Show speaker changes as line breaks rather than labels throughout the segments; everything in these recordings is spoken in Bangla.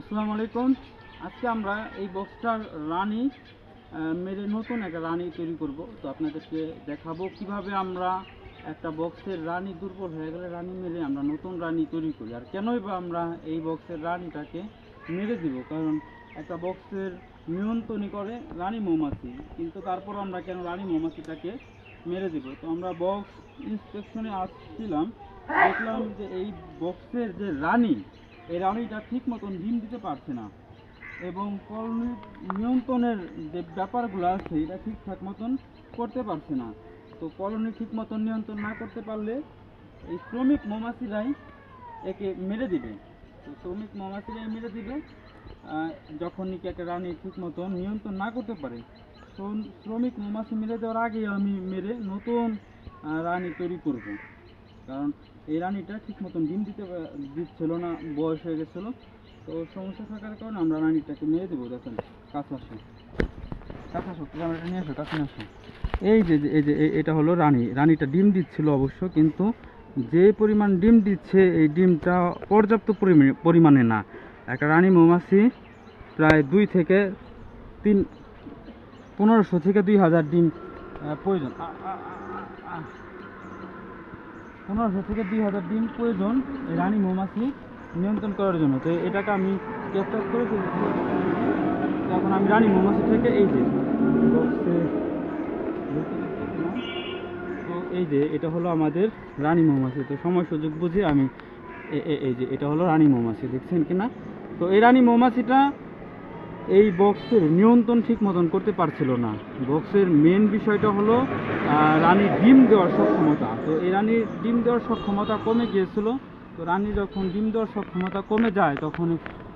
আসসালামু আলাইকুম। আজকে আমরা এই বক্সটার রানী মেরে নতুন একটা রানী তৈরি করব। তো আপনাদেরকে দেখাবো কীভাবে আমরা একটা বক্সের রানী দুর্বল হয়ে গেলে রানী মেরে আমরা নতুন রানী তৈরি করি। আর কেনই বা আমরা এই বক্সের রানীটাকে মেরে দিব? কারণ একটা বক্সের নিয়ন্ত্রণই করে রানী মৌমাছি, কিন্তু তারপর আমরা কেন রানী মৌমাছিটাকে মেরে দিব? তো আমরা বক্স ইন্সপেকশনে আসছিলাম, দেখলাম যে এই বক্সের যে রানী এই রানীটা ঠিক মতন ডিম দিতে পারছে না। এবং কলোনি নিয়ন্ত্রণের যে ব্যাপারগুলো আছে, এটা ঠিকঠাক মতন করতে পারছে না। তো কলোনি ঠিক মতন নিয়ন্ত্রণ না করতে পারলে এই শ্রমিক মৌমাছিরাই একে মেরে দিবে। তো শ্রমিক মৌমাছিরাই মেরে দিবে। যখন নাকি একটা রানী ঠিক মতন নিয়ন্ত্রণ না করতে পারে শ্রমিক মৌমাছি মেরে দেওয়ার আগে আমি মেরে নতুন রানী তৈরি করব। কারণ এই রানীটা ঠিক মতন ডিম দিতে দিচ্ছিল না, বয়স হয়ে গেছিল। তো সমস্যা থাকার কারণে আমরা রানীটাকে মেরে দেবো, দেখেন, কাছে আসো কাছে আসো ক্যামেরাটা নিয়ে আসো কাছে আসো এই যে এই যে এটা হলো রানী। রানীটা ডিম দিচ্ছিল অবশ্য, কিন্তু যে পরিমাণ ডিম দিচ্ছে, এই ডিমটা পর্যাপ্ত পরিমাণে না। একটা রানী মৌমাছি প্রায় দুই থেকে তিন, পনেরোশো থেকে দুই হাজার ডিম প্রয়োজন। পনেরোশো থেকে দুই হাজার ডিম প্রয়োজন রানী মৌমাছি নিয়ন্ত্রণ করার জন্য। তো এটাকে আমি ক্যাপচার করে ফেলেছি। তো এখন আমি রানী মৌমাছি থেকে এই যে তো এই যে এটা হলো আমাদের রানী মৌমাছি। তো সময় সুযোগ বুঝে আমি এই যে এটা হলো রানী মৌমাছি, দেখছেন কি না তো এই রানী মৌমাছিটা এই বক্সের নিয়ন্ত্রণ ঠিক মতন করতে পারছিল না। বক্সের মেন বিষয়টা হলো রানীর ডিম দেওয়ার সক্ষমতা। তো এই রানীর ডিম দেওয়ার সক্ষমতা কমে গিয়েছিল। তো রানী যখন ডিম দেওয়ার সক্ষমতা কমে যায়, তখন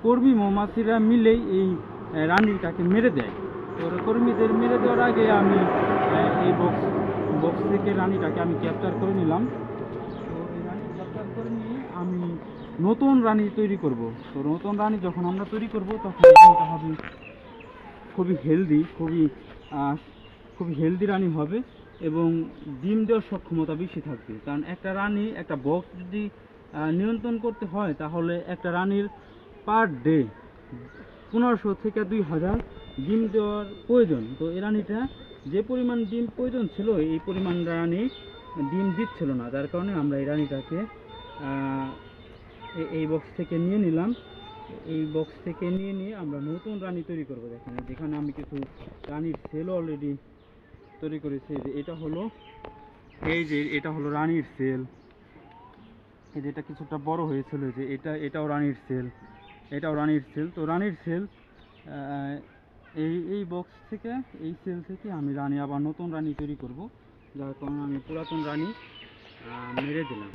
কর্মী মৌমাছিরা মিলেই এই রানীটাকে মেরে দেয়। তো কর্মীদের মেরে দেওয়ার আগে আমি এই বক্স বক্স থেকে রানীটাকে আমি ক্যাপচার করে নিলাম তো এই রানী ক্যাপচার করে নিয়ে আমি নতুন রানী তৈরি করব। তো নতুন রানী যখন আমরা তৈরি করব, তখন রানীটা হবে খুবই হেলদি খুবই খুবই হেলদি রানী হবে এবং ডিম দেওয়ার সক্ষমতা বেশি থাকবে। কারণ একটা রানী, একটা বক্স যদি নিয়ন্ত্রণ করতে হয়, তাহলে একটা রানীর পার ডে পনেরোশো থেকে দুই হাজার ডিম দেওয়ার প্রয়োজন। তো এই রানীটা যে পরিমাণ ডিম প্রয়োজন ছিল, এই পরিমাণ রানী ডিম দিচ্ছিল না। যার কারণে আমরা এই রানীটাকে এই বক্স থেকে নিয়ে নিলাম। এই বক্স থেকে নিয়ে নিয়ে আমরা নতুন রানী তৈরি করব। দেখেন যেখানে আমি কিছু রানীর সেল অলরেডি তৈরি করেছি। এটা হলো, এই যে এটা হলো রানীর সেল এই যে এটা কিছুটা বড় হয়েছিল যে এটা, এটাও রানীর সেল এটাও রানীর সেল তো রানীর সেল এই এই বক্স থেকে, এই সেল থেকে আমি রানী, আবার নতুন রানী তৈরি করব। যার কারণে আমি পুরাতন রানী মেরে দিলাম।